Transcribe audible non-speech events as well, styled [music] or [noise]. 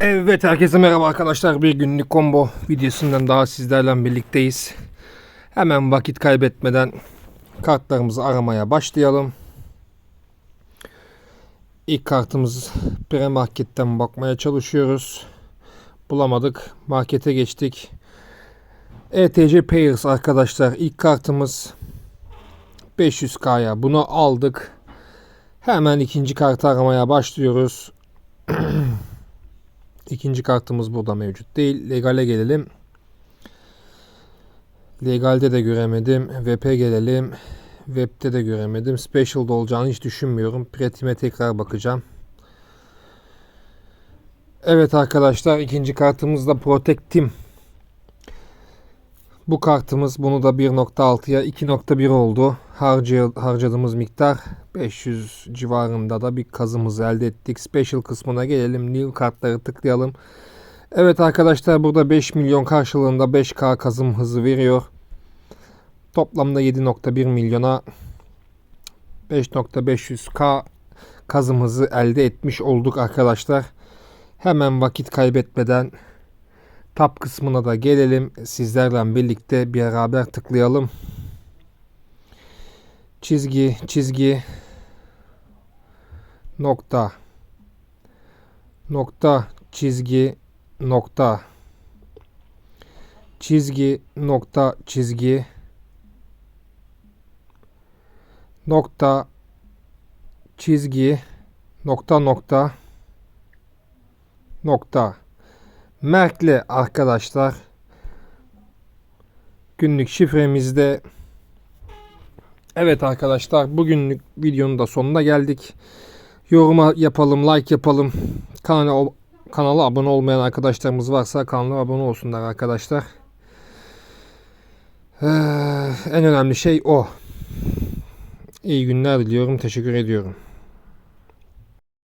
Evet herkese merhaba arkadaşlar. Bir günlük combo videosundan daha sizlerle birlikteyiz. Hemen vakit kaybetmeden kartlarımızı aramaya başlayalım. İlk kartımız pre-marketten bakmaya çalışıyoruz. Bulamadık. Markete geçtik. ETC Payers arkadaşlar. İlk kartımız 500K'ya. Bunu aldık. Hemen ikinci kartı aramaya başlıyoruz. [clears throat] İkinci kartımız burada mevcut değil. Legale gelelim. Legalde de göremedim. Web'e gelelim. Web'de de göremedim. Special'da olacağını hiç düşünmüyorum. Pratim'e tekrar bakacağım. Evet arkadaşlar ikinci kartımız da Protect Team. Bu kartımız bunu da 1.6'ya 2.1 oldu. Harcı, harcadığımız miktar 500 civarında da bir kazımızı elde ettik. Special kısmına gelelim. New kartları tıklayalım. Evet arkadaşlar burada 5 milyon karşılığında 5K kazım hızı veriyor. Toplamda 7.1 milyona 5.500K kazım hızı elde etmiş olduk arkadaşlar. Hemen vakit kaybetmeden tab kısmına da gelelim. Sizlerle birlikte bir beraber tıklayalım. Çizgi, çizgi, nokta, nokta, çizgi, nokta, çizgi, nokta, çizgi, nokta, çizgi, nokta, nokta, nokta. Merkle arkadaşlar günlük şifremizde Evet arkadaşlar bugünlük videonun da sonuna geldik. Yoruma yapalım, like yapalım. Kanala, kanala abone olmayan arkadaşlarımız varsa kanala abone olsunlar arkadaşlar. Ee, en önemli şey o. İyi günler diliyorum. Teşekkür ediyorum.